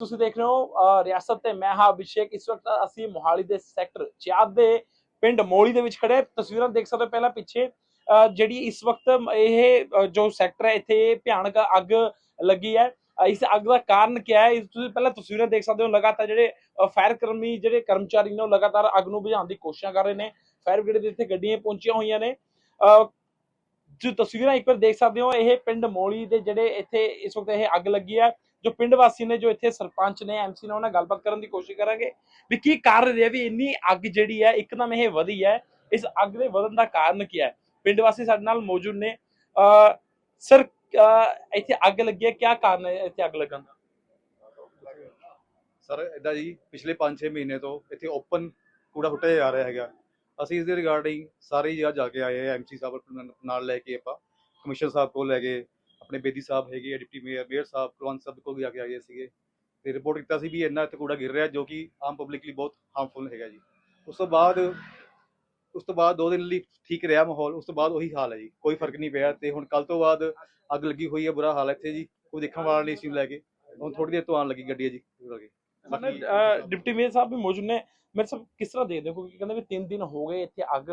ਤੁਸੀਂ ਦੇਖ ਰਹੇ ਹੋ ਅਹ, ਰਿਆਸਤ ਤੇ ਮੈਂ ਹਾਂ ਅਭਿਸ਼ੇਕ। ਇਸ ਵਕਤ ਅਸੀਂ ਮੋਹਾਲੀ ਦੇ ਸੈਕਟਰ 4 ਦੇ ਪਿੰਡ ਮੋਲੀ ਦੇ ਵਿੱਚ ਖੜੇ ਤਸਵੀਰਾਂ ਦੇਖ ਸਕਦੇ ਹੋ ਪਹਿਲਾਂ ਪਿੱਛੇ। ਜਿਹੜੀ ਇਸ ਵਕਤ ਇਹ ਜੋ ਸੈਕਟਰ ਹੈ ਇੱਥੇ ਭਿਆਨਕ ਅੱਗ ਲੱਗੀ ਹੈ। ਇਸ ਅੱਗ ਦਾ ਕਾਰਨ ਕੀ ਹੈ? ਤੁਸੀਂ ਪਹਿਲਾਂ ਤਸਵੀਰਾਂ ਦੇਖ ਸਕਦੇ ਹੋ। ਲਗਾਤਾਰ ਜਿਹੜੇ ਫਾਇਰ ਕਰਮੀ ਜਿਹੜੇ ਕਰਮਚਾਰੀ ਨੇ ਉਹ ਲਗਾਤਾਰ ਅੱਗ ਨੂੰ ਬੁਝਾਉਣ ਦੀ ਕੋਸ਼ਿਸ਼ਾਂ ਕਰ ਰਹੇ ਨੇ। ਫਾਇਰ ਬ੍ਰਿਗੇਡ ਦੇ ਇੱਥੇ ਗੱਡੀਆਂ ਪਹੁੰਚੀਆਂ ਹੋਈਆਂ ਨੇ। ਅਹ, ਜੋ ਤਸਵੀਰਾਂ ਇੱਕ ਵਾਰ ਦੇਖ ਸਕਦੇ ਹੋ। ਇਹ ਪਿੰਡ ਮੋਲੀ ਦੇ ਜਿਹੜੇ ਇੱਥੇ ਇਸ ਵਕਤ ਇਹ ਅੱਗ ਲੱਗੀ ਹੈ। ਜੋ ਪਿੰਡ ਵਾਸੀ ਨੇ, ਜੋ ਇੱਥੇ ਸਰਪੰਚ ਨੇ ਐਮਸੀ ਨੇ, ਉਹਨਾਂ ਨਾਲ ਗੱਲਬਾਤ ਕਰਨ ਦੀ ਕੋਸ਼ਿਸ਼ ਕਰਾਂਗੇ ਵੀ ਕੀ ਕਾਰਨ ਰਿਹਾ ਵੀ ਇੰਨੀ ਅੱਗ ਜਿਹੜੀ ਹੈ, ਇੱਕਦਮ ਇਹ ਵਧੀ ਹੈ, ਇਸ ਅੱਗ ਦੇ ਵਧਣ ਦਾ ਕਾਰਨ ਕੀ ਹੈ? ਪਿੰਡ ਵਾਸੀ ਸਾਡੇ ਨਾਲ ਮੌਜੂਦ ਨੇ। ਅਹ ਸਰ ਅਹ ਇੱਥੇ ਅੱਗ ਲੱਗੀ ਹੈ ਕੀ ਕਾਰਨ ਹੈ ਇੱਥੇ ਅੱਗ ਲੱਗਣ ਦਾ? ਸਰ ਇਦਾਂ ਜੀ, ਪਿਛਲੇ 5-6 ਮਹੀਨੇ ਤੋਂ ਇੱਥੇ ਓਪਨ ਕੂੜਾ ਸੁੱਟਿਆ ਜਾ ਰਿਹਾ ਹੈਗਾ। ਅਸੀਂ ਇਸ ਦੇ ਰਿਗਾਰਡਿੰਗ ਸਾਰੇ ਜਗ੍ਹਾ ਜਾ ਕੇ ਆਏ ਐਮਸੀ ਸਾਹਿਬ ਨੂੰ ਨਾਲ ਲੈ ਕੇ ਆਪਾਂ, ਕਮਿਸ਼ਨਰ ਸਾਹਿਬ ਕੋਲ ਲੈ ਗਏ ਆਪਣੇ ਬੇਦੀ ਸਾਹਿਬ ਹੈਗੇ ਆ, ਡਿਪਟੀ ਮੇਅਰ ਮੇਅਰ ਸਾਹਿਬ ਕੁਲਵੰਤ ਸਾਹਿਬ ਕੋਲ ਜਾ ਕੇ ਆਏ ਸੀਗੇ। ਤੇ ਰਿਪੋਰਟ ਕੀਤਾ ਸੀ ਵੀ ਇੰਨਾ ਇੱਥੇ ਕੂੜਾ ਗਿਰ ਰਿਹਾ ਜੋ ਕਿ ਆਮ ਪਬਲਿਕ ਲਈ ਬਹੁਤ ਹਾਰਮਫੁਲ ਹੈਗਾ ਜੀ। ਉਸ ਤੋਂ ਬਾਅਦ ਉਸ ਤੋਂ ਬਾਅਦ ਦੋ ਦਿਨ ਲਈ ਠੀਕ ਰਿਹਾ ਮਾਹੌਲ ਉਸ ਤੋਂ ਬਾਅਦ ਉਹੀ ਹਾਲ ਹੈ ਜੀ। ਕੋਈ ਫ਼ਰਕ ਨਹੀਂ ਪਿਆ ਤੇ ਹੁਣ ਕੱਲ ਤੋਂ ਬਾਅਦ ਅੱਗ ਲੱਗੀ ਹੋਈ ਹੈ ਬੁਰਾ ਹਾਲ ਹੈ ਇੱਥੇ ਜੀ। ਕੋਈ ਦੇਖਣ ਵਾਲਾ ਨਹੀਂ ਸੀ ਲੈ ਕੇ। ਹੁਣ ਥੋੜੀ ਦੇਰ ਤੋਂ ਆਉਣ ਲੱਗੀ ਗੱਡੀ ਹੈ ਜੀ। ਲੱਗੇ ਬਾਕੀ ਡਿਪਟੀ ਮੇਅਰ ਸਾਹਿਬ ਵੀ ਮੌਜੂਦ ਨੇ। ਮੇਰੇ ਸਭ ਕਿਸ ਤਰ੍ਹਾਂ ਦੇਖਦੇ ਹੋ ਕਿਉਂਕਿ ਕਹਿੰਦੇ ਵੀ 3 ਦਿਨ ਹੋ ਗਏ ਇੱਥੇ ਅੱਗ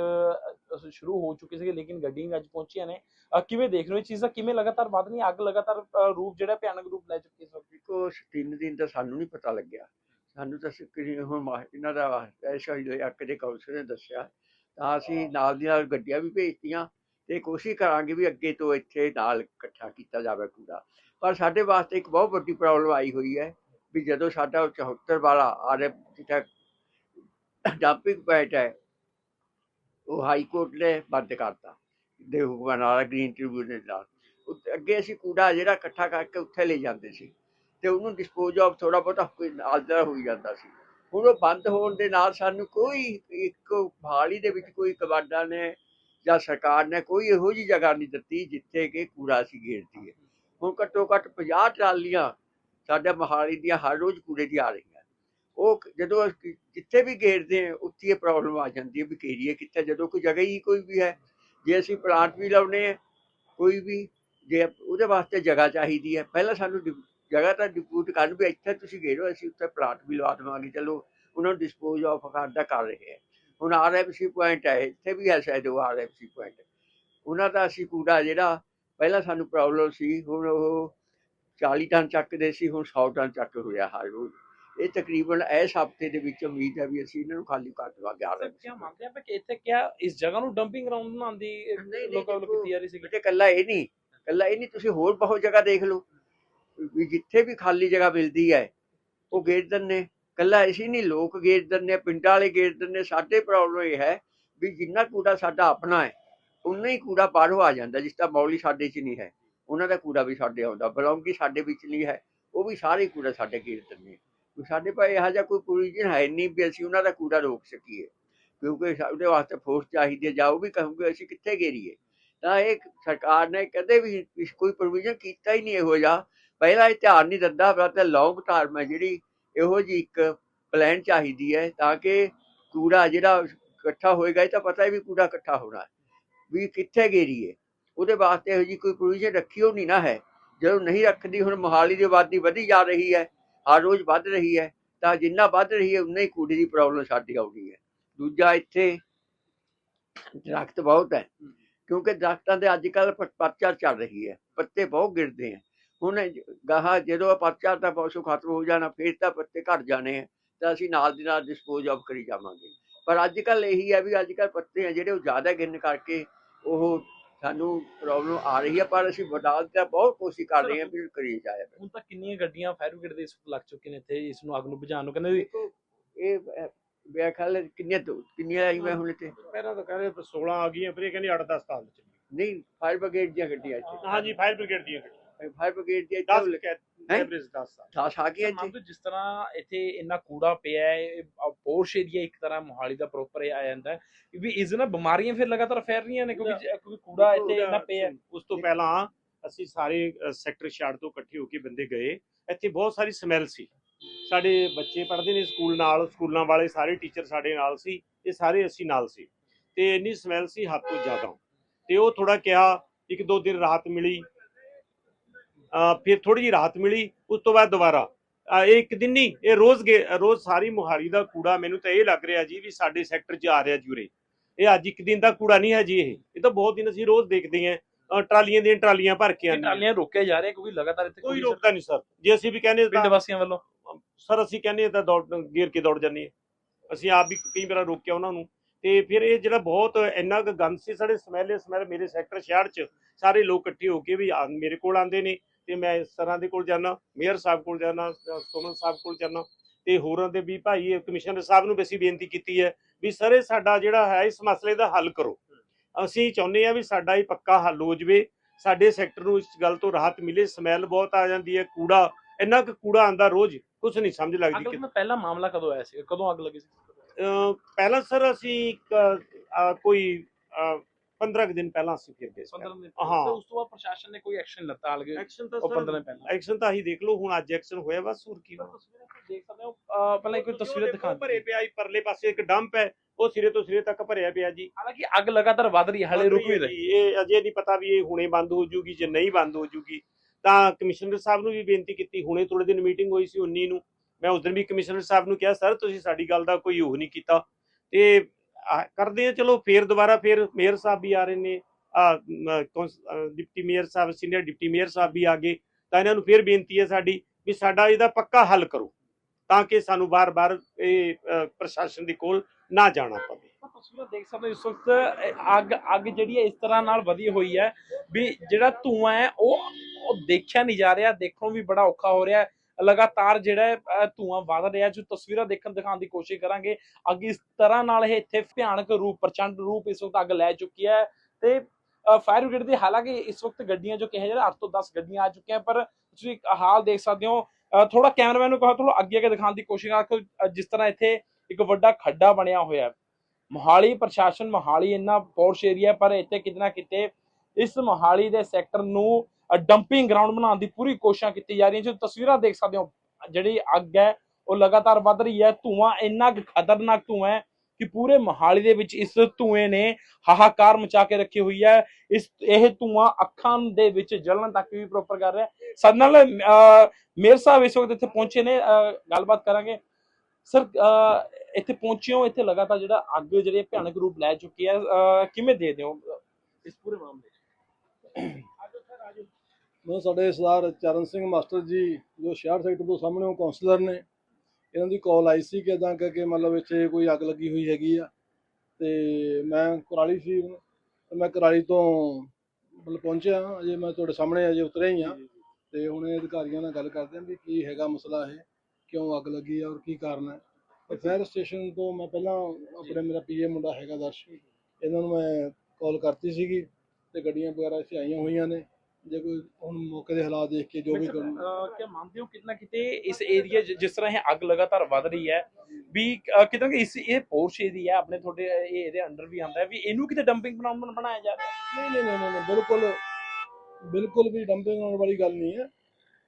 ਸ਼ੁਰੂ ਹੋ ਚੁੱਕੀ ਸੀ ਲੇਕਿਨ ਗੱਡੀਆਂ ਅੱਜ ਪਹੁੰਚੀਆਂ ਨੇ ਕਿਵੇਂ ਦੇਖ ਰਹੇ ਹੋ ਇਹ ਚੀਜ਼ਾਂ ਕਿਵੇਂ ਲਗਾਤਾਰ ਵਧ ਰਹੀ ਅੱਗ ਲਗਾਤਾਰ ਰੂਪ ਜਿਹੜਾ ਭਿਆਨਕ ਰੂਪ ਲੈ ਚੁੱਕੀ ਵਕਤ ਦੇਖੋ ਤਿੰਨ ਦਿਨ ਤਾਂ ਸਾਨੂੰ ਨਹੀਂ ਪਤਾ ਲੱਗਿਆ ਸਾਨੂੰ ਤਾਂ ਸਿੱਕਰੀ ਹੁਣ ਇਹਨਾਂ ਦਾ ਐਸਾ ਇਲਾਕੇ ਦੇ ਕਾਉਂਸਲਰ ਨੇ ਦੱਸਿਆ ਤਾਂ ਅਸੀਂ ਨਾਲ ਦੀ ਨਾਲ ਗੱਡੀਆਂ ਵੀ ਭੇਜਤੀਆਂ ਤੇ ਕੋਸ਼ਿਸ਼ ਕਰਾਂਗੇ ਵੀ ਅੱਗੇ ਤੋਂ ਇੱਥੇ ਨਾਲ ਇਕੱਠਾ ਕੀਤਾ ਜਾਵੇ ਕੂੜਾ ਪਰ ਸਾਡੇ ਵਾਸਤੇ ਇੱਕ ਬਹੁਤ ਵੱਡੀ ਪ੍ਰੋਬਲਮ ਆਈ ਹੋਈ ਹੈ ਵੀ ਜਦੋਂ ਸਾਡਾ 74 ਵਾਲਾ ਆਰਐਫ ਜਿਹੜਾ ਡੰਪਿੰਗ ਪੈਟ ਹੈ। ਉਹ ਹਾਈ ਕੋਰਟ ਨੇ ਬੰਦ ਕਰਤਾ। ਦੇ ਹੁਕਮਾਂ ਨਾਲ, ਗ੍ਰੀਨ ਟ੍ਰਿਬਿਊਨਲ ਨਾਲ। ਅੱਗੇ ਅਸੀਂ ਕੂੜਾ ਜਿਹੜਾ ਇਕੱਠਾ ਕਰਕੇ ਉੱਥੇ ਲੈ ਜਾਂਦੇ ਸੀ। ਤੇ ਉਹਨੂੰ ਡਿਸਪੋਜ਼ ਆਫ ਥੋੜਾ ਬਹੁਤਾ ਕੋਈ ਆਲਦਾ ਹੋਈ ਜਾਂਦਾ ਸੀ। ਹੁਣ ਉਹ ਬੰਦ ਹੋਣ ਦੇ ਨਾਲ ਸਾਨੂੰ ਕੋਈ ਇੱਕ ਹਾਲੀ ਦੇ ਵਿੱਚ ਕੋਈ ਕਬਾਡਾ ਨੇ ਜਾਂ ਸਰਕਾਰ ਨੇ ਕੋਈ ਇਹੋ ਜਿਹੀ ਜਗ੍ਹਾ ਨਹੀਂ ਦਿੱਤੀ ਜਿੱਥੇ ਕਿ ਕੂੜਾ ਅਸੀਂ ਗੇਰਦੀ ਹੈ। ਹੁਣ ਘੱਟੋ ਘੱਟ 50 ਟਰਾਲੀਆਂ ਸਾਡੇ ਮਹਾਲੀ ਦੀਆਂ ਹਰ ਰੋਜ਼ ਕੂੜੇ ਦੀ ਆ ਰਹੀਆਂ। ਉਹ ਜਦੋਂ ਅਸੀਂ ਜਿੱਥੇ ਵੀ ਘੇਰਦੇ ਆ ਉੱਥੇ ਇਹ ਪ੍ਰੋਬਲਮ ਆ ਜਾਂਦੀ ਹੈ ਵੀ ਘੇਰੀਏ ਕਿੱਥੇ, ਜਦੋਂ ਕੋਈ ਜਗ੍ਹਾ ਹੀ ਕੋਈ ਵੀ ਹੈ, ਜੇ ਅਸੀਂ ਪਲਾਂਟ ਵੀ ਲਾਉਣੇ ਆ ਕੋਈ ਵੀ, ਜੇ ਉਹਦੇ ਵਾਸਤੇ ਜਗ੍ਹਾ ਚਾਹੀਦੀ ਹੈ। ਪਹਿਲਾਂ ਸਾਨੂੰ ਜਗ੍ਹਾ ਤਾਂ ਡਿਪੂਟ ਕਰਨ ਵੀ ਇੱਥੇ ਤੁਸੀਂ ਗੇਰੋ ਅਸੀਂ ਉੱਥੇ ਪਲਾਂਟ ਵੀ ਲਵਾ ਦੇਵਾਂਗੇ, ਚਲੋ, ਉਹਨਾਂ ਨੂੰ ਡਿਸਪੋਜ਼ ਆਫ ਕਰਦਾ ਕਰ ਰਹੇ ਹੈ। ਹੁਣ ਆਰਐਫਸੀ ਪੁਆਇੰਟ ਹੈ, ਇੱਥੇ ਵੀ ਹੈ ਸ਼ਾਇਦ ਉਹ ਆਰਐਫਸੀ ਪੁਆਇੰਟ ਉਹਨਾਂ ਦਾ ਅਸੀਂ ਕੂੜਾ ਜਿਹੜਾ, ਪਹਿਲਾਂ ਸਾਨੂੰ ਪ੍ਰੋਬਲਮ ਸੀ, ਹੁਣ ਉਹ 40 ਟਨ ਚੱਕਦੇ ਸੀ, ਹੁਣ 100 ਟਨ ਚੱਕ ਹੋਇਆ ਹਰ ਰੋਜ਼। ਇਹ ਤਕਰੀਬਨ ਇਸ ਹਫ਼ਤੇ ਦੇ ਵਿੱਚ ਉਮੀਦ ਹੈ ਵੀ ਅਸੀਂ ਇਹਨਾਂ ਨੂੰ ਖਾਲੀ ਕਰ ਦੇਵਾਂਗੇ ਸਰ RFC ਕੀ ਮੰਨਦੇ ਆ ਕਿ ਇੱਥੇ ਕੀ ਇਸ ਜਗ੍ਹਾ ਨੂੰ ਡੰਪਿੰਗ ਗਰਾਊਂਡ ਬਣਾਉਣ ਦੀ ਲੋਕਾਂ ਵੱਲੋਂ ਕੀਤੀ ਜਾ ਰਹੀ ਸੀ ਬੇਟੇ ਕੱਲਾ ਇਹ ਨਹੀਂ ਕੱਲਾ ਇਹ ਨਹੀਂ ਤੁਸੀਂ ਹੋਰ ਬਹੁਤ ਜਗ੍ਹਾ ਦੇਖ ਲਓ। ਵੀ ਜਿੱਥੇ ਵੀ ਖਾਲੀ ਜਗ੍ਹਾ ਮਿਲਦੀ ਹੈ ਉਹ ਗੇਟ ਦਿੰਦੇ ਕੱਲਾ ਅਸੀਂ ਨਹੀਂ ਲੋਕ ਗੇਟ ਦਿੰਦੇ ਪਿੰਡਾਂ ਵਾਲੇ ਗੇਟ ਦਿੰਦੇ ਸਾਡੇ ਪ੍ਰੋਬਲਮ ਇਹ ਹੈ ਵੀ ਜਿੰਨਾ ਕੂੜਾ ਸਾਡਾ ਆਪਣਾ ਹੈ ਉਨਾ ਹੀ ਕੂੜਾ ਬਾਹਰੋਂ ਆ ਜਾਂਦਾ ਜਿਸ ਦਾ ਮੌਲੀ ਸਾਡੇ 'ਚ ਨਹੀਂ ਹੈ। ਉਹਨਾਂ ਦਾ ਕੂੜਾ ਵੀ ਸਾਡੇ ਆਉਂਦਾ ਬਲੌਂਗੀ ਸਾਡੇ ਵਿੱਚ ਨਹੀਂ ਹੈ ਉਹ ਵੀ ਸਾਰੇ ਕੂੜਾ ਸਾਡੇ ਗੇਟ ਵੀ ਸਾਡੇ ਭਾਈ ਇਹੋ ਜਿਹਾ ਕੋਈ ਪ੍ਰੋਵੀਜ਼ਨ ਹੈ ਨਹੀਂ ਵੀ ਅਸੀਂ ਉਹਨਾਂ ਦਾ ਕੂੜਾ ਰੋਕ ਸਕੀਏ। ਕਿਉਂਕਿ ਸਾ- ਵਾਸਤੇ ਫੋਰਸ ਚਾਹੀਦੀ ਹੈ ਵੀ ਕਹੂਗੇ ਅਸੀਂ ਕਿੱਥੇ ਗੇਰੀਏ ਤਾਂ ਇਹ ਸਰਕਾਰ ਨੇ ਕਦੇ ਵੀ ਇਸ ਕੋਈ ਪ੍ਰੋਵੀਜ਼ਨ ਕੀਤਾ ਹੀ ਨਹੀਂ ਇਹੋ ਜਿਹਾ। ਪਹਿਲਾਂ ਇਹ ਧਿਆਨ ਨਹੀਂ ਦਿੰਦਾ ਪਰ ਤੇ ਲੌਂਗ ਟਰਮ ਹੈ ਜਿਹੜੀ ਇਹੋ ਜੀ ਇੱਕ ਪਲਾਨ ਚਾਹੀਦੀ ਹੈ ਤਾਂ ਕਿ ਕੂੜਾ ਜਿਹੜਾ ਇਕੱਠਾ ਹੋਏਗਾ ਤਾਂ ਪਤਾ ਹੈ ਵੀ ਕੂੜਾ ਇਕੱਠਾ ਹੋਣਾ ਵੀ ਕਿੱਥੇ ਗੇਰੀਏ ਉਹਦੇ ਵਾਸਤੇ ਇਹੋ ਜੀ ਕੋਈ ਪ੍ਰੋਵੀਜ਼ਨ ਰੱਖੀ ਹੋ ਨਹੀਂ ਨਾ ਹੈ। ਜਦੋਂ ਨਹੀਂ ਰੱਖਦੀ, ਹੁਣ ਮੋਹਾਲੀ ਦੀ ਆਬਾਦੀ ਵਧੀ ਜਾ ਰਹੀ ਹੈ। ਹਰ ਰੋਜ਼ ਵੱਧ ਰਹੀ ਹੈ ਤਾਂ ਜਿੰਨਾ ਵੱਧ ਰਹੀ ਹੈ ਉਨਾ ਹੀ ਕੂੜੇ ਦੀ ਪ੍ਰੋਬਲਮ ਸਾਡੀ ਆਉਣੀ ਹੈ। ਦੂਜਾ ਇੱਥੇ ਦਰਖਤ ਬਹੁਤ ਹੈ ਕਿਉਂਕਿ ਦਰਖਤਾਂ ਦੇ ਅੱਜ ਕੱਲ ਪਰਚਾ ਚੱਲ ਰਹੀ ਹੈ ਪੱਤੇ ਬਹੁਤ ਗਿਰਦੇ ਆ ਹੁਣ ਗਾਹਾਂ ਜਦੋਂ ਪਰਚਾ ਤਾਂ ਪਸ਼ੂ ਖਤਮ ਹੋ ਜਾਣਾ ਫਿਰ ਤਾਂ ਪੱਤੇ ਘਟ ਜਾਣੇ ਆ ਤਾਂ ਅਸੀਂ ਨਾਲ ਦੀ ਨਾਲ ਡਿਸਪੋਜ਼ ਆਫ ਕਰੀ ਜਾਵਾਂਗੇ। ਪਰ ਅੱਜ ਕੱਲ ਇਹੀ ਹੈ ਵੀ ਅੱਜ ਕੱਲ ਪੱਤੇ ਆ ਜਿਹੜੇ ਉਹ ਜ਼ਿਆਦਾ ਗਿਰਨ ਕਰਕੇ ਉਹ ਸਾਨੂੰ ਪ੍ਰੋਬਲਮ ਆ ਰਹੀ ਹੈ ਪਰ ਅਸੀਂ ਬਦਲਾਅ ਦਾ ਬਹੁਤ ਕੋਸ਼ਿਸ਼ ਕਰ ਰਹੇ ਹਾਂ ਵੀ ਕਰੀ ਜਾਏ ਹੁਣ ਤਾਂ ਕਿੰਨੀਆਂ ਗੱਡੀਆਂ ਫਾਇਰ ਬ੍ਰਿਗੇਡ ਦੇ ਲੱਗ ਚੁੱਕੇ ਨੇ ਇੱਥੇ ਇਸ ਨੂੰ ਅੱਗ ਨੂੰ ਬੁਝਾਉਣ ਨੂੰ। ਕਹਿੰਦੇ ਇਹ ਖਿਆਲ ਹੈ ਕਿੰਨੀਆਂ ਆਈਆਂ ਹੁਣ ਇੱਥੇ? ਪਹਿਲਾਂ ਤਾਂ ਕਹਿੰਦੇ 16 ਆ ਗਈਆਂ ਫਿਰ ਇਹ ਕਹਿੰਦੇ 8-10 ਸਾਲ ਚ ਨਹੀਂ ਫਾਇਰ ਬ੍ਰਿਗੇਡ ਦੀਆਂ ਗੱਡੀਆਂ ਇੱਥੇ। ਹਾਂਜੀ ਫਾਇਰ ਬ੍ਰਿਗੇਡ ਦੀਆਂ ਫਾਇਰ ਬ੍ਰਿਗੇਡ ਦੀਆਂ 10 ਇੱਥੇ ਕੈਦ। ਹੈਂ? ਐਵਰੇਜ 10 ਸਾਲ ਦਸ ਆ ਗਈਆਂ ਸਰ, ਮੰਨ ਇੱਥੇ ਲਓ ਜਿਸ ਤਰ੍ਹਾਂ ਇੱਥੇ ਇੰਨਾ ਕੂੜਾ ਪਿਆ ਹੈ ਇਹ ਪੋਰਸ਼ ਏਰੀਆ ਇੱਕ ਤਰ੍ਹਾਂ ਮੋਹਾਲੀ ਦਾ ਪ੍ਰੋਪਰ ਆ ਜਾਂਦਾ ਹੈ। ਵੀ ਇਸ ਨਾਲ ਬਿਮਾਰੀਆਂ ਫਿਰ ਲਗਾਤਾਰ ਫੈਲ ਰਹੀਆਂ ਨੇ ਕਿਉਂਕਿ ਕੂੜਾ ਇੱਥੇ ਇੰਨਾ ਪਿਆ। ਉਸ ਤੋਂ ਪਹਿਲਾਂ ਅਸੀਂ ਸਾਰੇ ਸੈਕਟਰ ਛਾੜ ਤੋਂ ਇਕੱਠੇ ਹੋ ਕੇ ਬੰਦੇ ਗਏ। ਇੱਥੇ ਬਹੁਤ ਸਾਰੀ ਸਮੈਲ ਸੀ। ਸਾਡੇ ਬੱਚੇ ਪੜ੍ਹਦੇ ਨੇ ਸਕੂਲ ਨਾਲ ਸਕੂਲਾਂ ਵਾਲੇ ਸਾਰੇ ਟੀਚਰ ਸਾਡੇ ਨਾਲ ਸੀ ਇਹ ਸਾਰੇ ਅਸੀਂ ਨਾਲ ਸੀ। ਤੇ ਇੰਨੀ ਸਮੈਲ ਸੀ ਹੱਦ ਤੋਂ ਜ਼ਿਆਦਾ। ਤੇ ਉਹ ਥੋੜਾ ਕਿਹਾ ਇੱਕ ਦੋ ਦਿਨ ਰਾਹਤ ਮਿਲੀ ਫਿਰ ਥੋੜੀ ਜਿਹੀ ਰਾਹਤ ਮਿਲੀ ਉਸ ਤੋਂ ਬਾਅਦ ਦੁਬਾਰਾ। ਇਹ ਇੱਕ ਦਿਨ ਨਹੀਂ ਇਹ ਰੋਜ਼ ਰੋਜ਼ ਸਾਰੀ ਮੁਹਾਲੀ ਦਾ ਕੂੜਾ ਮੈਨੂੰ ਤਾਂ ਇਹ ਲੱਗ ਰਿਹਾ ਜੀ ਵੀ ਸਾਡੇ ਸੈਕਟਰ 'ਚ ਆ ਰਿਹਾ ਜੂਰੇ। ਇਹ ਅੱਜ ਇੱਕ ਦਿਨ ਦਾ ਕੂੜਾ ਨਹੀਂ ਹੈ ਜੀ ਇਹ। ਇਹ ਤਾਂ ਬਹੁਤ ਦਿਨ ਅਸੀਂ ਰੋਜ਼ ਦੇਖਦੇ ਅ, ਟਰਾਲੀਆਂ ਦੀਆਂ ਟਰਾਲੀਆਂ ਭਰ ਕੇ ਆਉਂਦੀਆਂ ਟਰਾਲੀਆਂ ਰੋਕੇ ਜਾ ਰਹੇ ਕਿਉਂਕਿ ਲਗਾਤਾਰ ਇੱਥੇ ਕੋਈ ਰੋਕਦਾ ਨਹੀਂ ਸਰ। ਜੇ ਅਸੀਂ ਵੀ ਕਹਿੰਦੇ ਪਿੰਡ ਵਾਸੀਆਂ ਵੱਲੋਂ? ਸਰ ਅਸੀਂ ਕਹਿੰਦੇ ਤਾਂ ਦੌੜ ਗੇਰ ਕੇ ਦੌੜ ਜਾਂਦੇ ਅਸੀਂ ਆਪ ਵੀ ਕਈ ਵਾਰ ਰੋਕਿਆ ਉਹਨਾਂ ਨੂੰ। ਤੇ ਫਿਰ ਇਹ ਜਿਹੜਾ ਬਹੁਤ ਇੰਨਾ ਕੁ ਗੰਦ ਸੀ ਸਾਡੇ ਸਮੈਲ ਸਮੈਲ ਮੇਰੇ ਸੈਕਟਰ ਸ਼ਹਿਰ 'ਚ ਸਾਰੇ ਲੋਕ ਇਕੱਠੇ ਹੋ ਕੇ ਵੀ ਆ- ਮੇਰੇ ਕੋਲ ਆਉਂਦੇ ਨੇ। ਤੇ ਮੈਂ ਸਰਾਂ ਦੇ ਕੋਲ ਜਾਣਾ ਮੇਅਰ ਸਾਹਿਬ ਕੋਲ ਜਾਣਾ ਸੋਮਨ ਸਾਹਿਬ ਕੋਲ ਜਾਣਾ ਤੇ ਹੋਰਾਂ ਦੇ ਵੀ ਭਾਈ ਕਮਿਸ਼ਨਰ ਸਾਹਿਬ ਨੂੰ ਅਸੀਂ ਬੇਨਤੀ ਕੀਤੀ ਹੈ ਵੀ ਸਰ ਸਾਡਾ ਜਿਹੜਾ ਹੈ ਇਸ ਮਸਲੇ ਦਾ ਹੱਲ ਕਰੋ। ਅਸੀਂ ਚਾਹੁੰਦੇ ਆ ਵੀ ਸਾਡਾ ਇਹ ਪੱਕਾ ਹੱਲ ਹੋ ਜਵੇ ਸਾਡੇ ਸੈਕਟਰ ਨੂੰ ਇਸ ਗੱਲ ਤੋਂ ਰਾਹਤ ਮਿਲੇ ਸਮੈਲ ਬਹੁਤ ਆ ਜਾਂਦੀ ਹੈ ਕੂੜਾ ਇੰਨਾ ਕੁ ਕੂੜਾ ਆਂਦਾ ਰੋਜ਼ ਕੁਝ ਨਹੀਂ ਸਮਝ ਲੱਗਦੀ ਕਿ ਪਹਿਲਾ ਮਾਮਲਾ ਕਦੋਂ ਆਇਆ ਸੀ? ਕਦੋਂ ਅੱਗ ਲੱਗੀ ਸੀ? ਪਹਿਲਾਂ ਸਰ ਅਸੀਂ ਕੋਈ 15 ਦਿਨ ਪਹਿਲਾਂ ਅਸੀਂ ਫਿਰ ਗਏ 15 ਦਿਨ ਹਾਂ। ਤੇ ਉਸ ਤੋਂ ਬਾਅਦ ਪ੍ਰਸ਼ਾਸਨ ਨੇ ਕੋਈ ਐਕਸ਼ਨ ਲੱਤਾ ਅਲਗੇ ਐਕਸ਼ਨ ਤਾਂ ਉਹ 15 ਸਰ ਦਿਨ ਪਹਿਲਾਂ। ਐਕਸ਼ਨ ਤਾਂ ਹੀ ਦੇਖ ਲਓ ਹੁਣ ਅੱਜ ਐਕਸ਼ਨ ਹੋਇਆ ਬਸ ਹੋਰ ਕੀ ਦੇਖ ਸਕਦੇ ਹੋ ਪਹਿਲਾਂ ਇੱਕ ਤਸਵੀਰ ਦਿਖਾ ਭਰੇ ਪਿਆ ਹੀ ਪਰਲੇ ਪਾਸੇ ਇੱਕ ਡੰਪ ਹੈ ਉਹ ਸਿਰੇ ਤੋਂ ਸਿਰੇ ਤੱਕ ਭਰਿਆ ਪਿਆ ਜੀ। ਹਾਲਾਂਕਿ ਅੱਗ ਲਗਾਤਾਰ ਵੱਧ ਰਹੀ ਹੈ ਹਲੇ ਰੁਕ ਨਹੀਂ ਰਹੀ ਇਹ ਅਜੇ ਨਹੀਂ ਪਤਾ ਵੀ ਇਹ ਹੁਣੇ ਬੰਦ ਹੋ ਜੂਗੀ ਜੇ ਨਹੀਂ ਬੰਦ ਹੋ ਜੂਗੀ। ਤਾਂ ਕਮਿਸ਼ਨਰ ਸਾਹਿਬ ਨੂੰ ਵੀ ਬੇਨਤੀ ਕੀਤੀ ਹੁਣੇ ਥੋੜੇ ਦਿਨ ਮੀਟਿੰਗ ਹੋਈ ਸੀ 19 ਨੂੰ। ਮੈਂ ਉਸ ਦਿਨ ਵੀ ਕਮਿਸ਼ਨਰ ਸਾਹਿਬ ਨੂੰ ਕਿਹਾ ਸਰ ਤੁਸੀਂ ਸਾਡੀ ਗੱਲ ਦਾ ਕੋਈ ਉਹ ਨਹੀਂ ਕੀਤਾ। ਤੇ ਕਰਦੇ ਆ, ਚਲੋ ਫੇਰ ਦੁਬਾਰਾ ਫੇਰ ਮੇਅਰ ਸਾਹਿਬ ਵੀ ਆ ਰਹੇ ਨੇ ਡਿਪਟੀ ਮੇਅਰ ਸਾਹਿਬ, ਸੀਨੀਅਰ ਡਿਪਟੀ ਮੇਅਰ ਸਾਹਿਬ ਵੀ ਆ ਗਏ, ਤਾਂ ਇਹਨਾਂ ਨੂੰ ਫੇਰ ਬੇਨਤੀ ਹੈ ਸਾਡੀ ਵੀ ਸਾਡਾ ਇਹਦਾ ਪੱਕਾ ਹੱਲ ਕਰੋ, ਤਾਂ ਕਿ ਸਾਨੂੰ ਬਾਰ-ਬਾਰ ਇਹ ਪ੍ਰਸ਼ਾਸਨ ਦੇ ਕੋਲ ਨਾ ਜਾਣਾ ਪਵੇ। ਤਸਵੀਰਾਂ ਦੇਖ ਸਕਦੇ ਇਸ ਵਕਤ ਅੱਗ ਅੱਗ ਜਿਹੜੀ ਹੈ ਇਸ ਤਰ੍ਹਾਂ ਨਾਲ ਵਧੀ ਹੋਈ ਹੈ ਵੀ ਜਿਹੜਾ ਧੂਆਂ ਹੈ ਉਹ ਦੇਖਿਆ ਨਹੀਂ ਜਾ ਰਿਹਾ, ਦੇਖਣ ਵੀ ਬੜਾ ਔਖਾ ਹੋ ਰਿਹਾ ਹੈ। ਲਗਾਤਾਰ ਜਿਹੜਾ ਧੂਆਂ ਵਧ ਰਿਹਾ ਜੋ ਤਸਵੀਰਾਂ ਦੇਖਣ ਦਿਖਾਉਣ ਦੀ ਕੋਸ਼ਿਸ਼ ਕਰਾਂਗੇ। ਅੱਗ ਇਸ ਤਰ੍ਹਾਂ ਨਾਲ ਇਹ ਇੱਥੇ ਭਿਆਨਕ ਰੂਪ ਪ੍ਰਚੰਡ ਰੂਪ ਇਸ ਵਕਤ ਅੱਗ ਲੈ ਚੁੱਕੀ ਹੈ ਤੇ ਫਾਇਰ ਬ੍ਰਿਗੇਡ ਦੀ ਹਾਲਾਂਕਿ ਇਸ ਵਕਤ ਗੱਡੀਆਂ ਜੋ ਕਿਹਾ ਜਾ ਰਿਹਾ 8 ਤੋਂ 10 ਗੱਡੀਆਂ ਆ ਚੁੱਕੀਆਂ ਪਰ ਤੁਸੀਂ ਹਾਲ ਦੇਖ ਸਕਦੇ ਹੋ ਥੋੜਾ ਕੈਮਰਾਮੈਨ ਨੂੰ ਕਹੋ ਥੋੜਾ ਅੱਗੇ ਅੱਗੇ ਦਿਖਾਉਣ ਦੀ ਕੋਸ਼ਿਸ਼ ਕਰ ਅਹ, ਜਿਸ ਤਰ੍ਹਾਂ ਇੱਥੇ ਇੱਕ ਵੱਡਾ ਖੱਡਾ ਬਣਿਆ ਹੋਇਆ ਹੈ। ਮੋਹਾਲੀ ਪ੍ਰਸ਼ਾਸਨ ਮੋਹਾਲੀ ਇੰਨਾ ਪੌਸ਼ ਏਰੀਆ ਪਰ ਇੱਥੇ ਕਿਤੇ ਨਾ ਕਿਤੇ ਇਸ ਮੋਹਾਲੀ ਦੇ ਸੈਕਟਰ ਨੂੰ ਡੰਪਿੰਗ ਗਰਾਊਂਡ ਬਣਾਉਣ ਦੀ ਪੂਰੀ ਕੋਸ਼ਿਸ਼ਾਂ ਕੀਤੀ ਜਾ ਰਹੀਆਂ ਜੋ ਤਸਵੀਰਾਂ ਦੇਖ ਸਕਦੇ ਹੋ ਜਿਹੜੀ ਅੱਗ ਹੈ ਉਹ ਲਗਾਤਾਰ ਵੱਧ ਰਹੀ ਹੈ। ਧੂਆਂ ਇੰਨਾ ਖਤਰਨਾਕ ਧੂਆਂ ਹੈ ਕਿ ਪੂਰੇ ਮੋਹਾਲੀ ਦੇ ਵਿੱਚ ਇਸ ਧੂਏ ਨੇ ਹਾਹਾਕਾਰ ਮਚਾ ਕੇ ਰੱਖੀ ਹੋਈ ਹੈ। ਇਸ ਇਹ ਧੂਆਂ ਅੱਖਾਂ ਦੇ ਵਿੱਚ ਜਲਣ ਤੱਕ ਵੀ ਪ੍ਰੋਪਰ ਕਰ ਰਿਹਾ ਸਾਡੇ ਨਾਲ ਅਹ, ਸਾਹਿਬ ਇਸ ਵਕਤ ਇੱਥੇ ਪਹੁੰਚੇ ਨੇ। ਅਹ, ਗੱਲਬਾਤ ਕਰਾਂਗੇ। ਸਰ ਇੱਥੇ ਪਹੁੰਚਿਓ। ਇੱਥੇ ਲਗਾਤਾਰ ਜਿਹੜਾ ਅੱਗ ਜਿਹੜੀ ਭਿਆਨਕ ਰੂਪ ਲੈ ਚੁੱਕੀ ਹੈ। ਅਹ, ਕਿਵੇਂ ਦੇ ਦਿਓ ਇਸ ਪੂਰੇ ਮਾਮਲੇ ਮੈਂ ਸਾਡੇ ਸਰਦਾਰ ਚਰਨ ਸਿੰਘ ਮਾਸਟਰ ਜੀ ਜੋ 66 ਸੈਕਟਰ ਤੋਂ ਸਾਹਮਣੇ ਉਹ ਕਾਉਂਸਲਰ ਨੇ ਇਹਨਾਂ ਦੀ ਕਾਲ ਆਈ ਸੀ ਕਿ ਇਦਾਂ ਕਰਕੇ ਮਤਲਬ ਇੱਥੇ ਕੋਈ ਅੱਗ ਲੱਗੀ ਹੋਈ ਹੈਗੀ ਆ। ਤੇ ਮੈਂ ਕੁਰਾਲੀ ਸੀ ਮੈਂ ਕੁਰਾਲੀ ਤੋਂ ਮਤਲਬ ਪਹੁੰਚਿਆ ਅਜੇ ਮੈਂ ਤੁਹਾਡੇ ਸਾਹਮਣੇ ਅਜੇ ਉਤਰਿਆ ਹੀ ਆ। ਤੇ ਹੁਣ ਇਹ ਅਧਿਕਾਰੀਆਂ ਨਾਲ ਗੱਲ ਕਰਦੇ ਹਾਂ ਵੀ ਕੀ ਹੈਗਾ ਮਸਲਾ ਇਹ ਕਿਉਂ ਅੱਗ ਲੱਗੀ ਆ ਔਰ ਕੀ ਕਾਰਨ ਹੈ ਤੇ ਫਾਇਰ ਸਟੇਸ਼ਨ ਤੋਂ ਮੈਂ ਪਹਿਲਾਂ ਆਪਣੇ ਮੇਰਾ ਪੀਏ ਮੁੰਡਾ ਹੈਗਾ ਦਰਸ਼ ਇਹਨਾਂ ਨੂੰ ਮੈਂ ਕਾਲ ਕਰਤੀ ਸੀਗੀ ਤੇ ਗੱਡੀਆਂ ਵਗੈਰਾ ਇੱਥੇ ਆਈਆਂ ਹੋਈਆਂ ਨੇ। ਜੇ ਕੋਈ ਹੁਣ ਮੌਕੇ ਦੇ ਹਾਲਾਤ ਦੇਖ ਕੇ ਜੋ ਵੀ ਕਰਨ ਕੀ ਮੰਨਦੇ ਹੋ ਕਿਤਨਾ ਕਿਤੇ ਇਸ ਏਰੀਆ ਜਿਸ ਤਰ੍ਹਾਂ ਇਹ ਅੱਗ ਲਗਾਤਾਰ ਵੱਧ ਰਹੀ ਹੈ ਵੀ ਅਹ, ਕਿਤੇ ਨਾ ਕਿਤੇ ਇਸ ਇਹ ਪੋਰਸ਼ ਏਰੀਆ ਆਪਣੇ ਤੁਹਾਡੇ ਇਹ ਇਹਦੇ ਅੰਡਰ ਵੀ ਆਉਂਦਾ ਹੈ ਵੀ ਇਹਨੂੰ ਕਿਤੇ ਡੰਪਿੰਗ ਬਣਾਉਣ ਬਣਾਇਆ ਜਾ ਰਿਹਾ? ਨਹੀਂ ਨਹੀਂ ਨਹੀਂ ਨਹੀਂ, ਨਹੀਂ ਬਿਲਕੁਲ ਬਿਲਕੁਲ ਵੀ ਡੰਪਿੰਗ ਹੋਣ ਵਾਲੀ ਗੱਲ ਨਹੀਂ ਹੈ।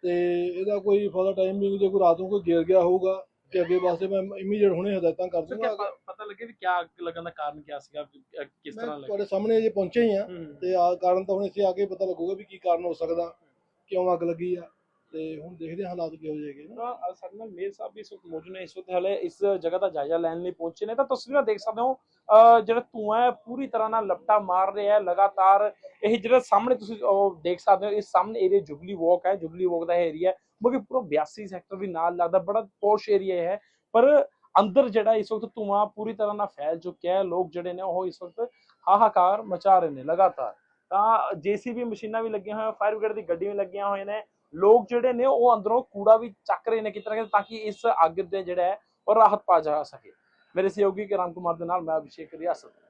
ਤੇ ਇਹਦਾ ਕੋਈ ਫਰਦਰ ਟਾਈਮ ਵੀ ਜੇ ਕੋਈ ਰਾਤ ਨੂੰ ਕੋਈ ਗਿਰ ਗਿਆ ਹੋਊਗਾ ਤੇ ਅੱਗੇ ਵਾਸਤੇ ਮੈਂ ਇਮੀਡੀਏਟ ਹੁਣੇ ਹਦਾਇਤਾਂ ਕਰ ਦੂੰਗਾ। ਕਿਆ ਪਤਾ ਲੱਗੇ ਵੀ ਕਿਆ ਅੱਗ ਲੱਗਣ ਦਾ ਕਾਰਨ ਕੀ ਸੀਗਾ ਕਿਸ ਤਰ੍ਹਾਂ ਲੱਗੀ? ਤੁਹਾਡੇ ਸਾਹਮਣੇ ਜੇ ਪਹੁੰਚੇ ਹੀ ਆ। ਤੇ ਆ ਕਾਰਨ ਤਾਂ ਹੁਣ ਇੱਥੇ ਆ ਕੇ ਪਤਾ ਲੱਗੂਗਾ ਵੀ ਕੀ ਕਾਰਨ ਹੋ ਸਕਦਾ ਕਿਉਂ ਅੱਗ ਲੱਗੀ ਆ ਤੇ ਹੁਣ ਦੇਖਦੇ ਹਾਲਾਤ ਕੀ ਹੋ ਜਾਏਗੇ ਨਾ। ਸਾਡੇ ਨਾਲ ਮੇਰ ਸਾਹਿਬ ਵੀ ਇਸ ਵਕਤ ਮੌਜੂਦ ਨੇ ਇਸ ਵਕਤ ਹਲੇ ਇਸ ਜਗ੍ਹਾ ਦਾ ਜਾਇਜ਼ਾ ਲੈਣ ਲਈ ਪਹੁੰਚੇ ਨੇ। ਤਾਂ ਤਸਵੀਰਾਂ ਦੇਖ ਸਕਦੇ ਹੋ ਜਿਹੜਾ ਧੂਆਂ ਹੈ ਪੂਰੀ ਤਰ੍ਹਾਂ ਨਾਲ ਲਪਟਾ ਮਾਰ ਰਿਹਾ ਹੈ ਲਗਾਤਾਰ ਇਹ ਜਿਹੜਾ ਸਾਹਮਣੇ ਤੁਸੀਂ ਦੇਖ ਸਕਦੇ ਹੋ ਇਸ ਸਾਹਮਣੇ ਏਰੀਆ ਜੁਗਲੀ ਵਾਕ ਹੈ ਜੁਗਲੀ ਵਾਕ ਦਾ ਏਰੀਆ ਕਿਉਂਕਿ ਪੂਰਾ 82 ਸੈਕਟਰ ਵੀ ਨਾਲ ਲੱਗਦਾ, ਬੜਾ ਪੋਸ਼ ਏਰੀਆ ਹੈ। ਪਰ ਅੰਦਰ ਜਿਹੜਾ ਇਸ ਵਕਤ ਧੂਆਂ ਪੂਰੀ ਤਰ੍ਹਾਂ ਨਾਲ ਫੈਲ ਚੁੱਕਿਆ ਹੈ, ਲੋਕ ਜਿਹੜੇ ਨੇ ਉਹ ਇਸ ਵਕਤ ਹਾਹਾਕਾਰ ਮਚਾ ਰਹੇ ਨੇ ਲਗਾਤਾਰ। ਤਾਂ ਜੀਸੀਬੀ ਮਸ਼ੀਨਾਂ ਵੀ ਲੱਗੀਆਂ ਹੋਈਆਂ ਫਾਇਰ ਬ੍ਰਿਗੇਡ ਦੀ ਗੱਡੀ ਵੀ ਲੱਗੀਆਂ ਹੋਈਆਂ ਨੇ। ਲੋਕ ਜਿਹੜੇ ਨੇ ਉਹ ਅੰਦਰੋਂ ਕੂੜਾ ਵੀ ਚੱਕ ਰਹੇ ਨੇ ਕਿਤੇ ਨਾ ਕਿਤੇ ਤਾਂ ਕਿ ਇਸ ਅੱਗ ਦੇ ਜਿਹੜਾ ਹੈ ਉਹ ਰਾਹਤ ਪਾ ਜਾ ਸਕੇ। ਮੇਰੇ ਸਹਿਯੋਗੀ ਰਾਮ ਕੁਮਾਰ ਦੇ ਨਾਲ ਮੈਂ ਅਭਿਸ਼ੇਕ ਰਿਆਸਤ।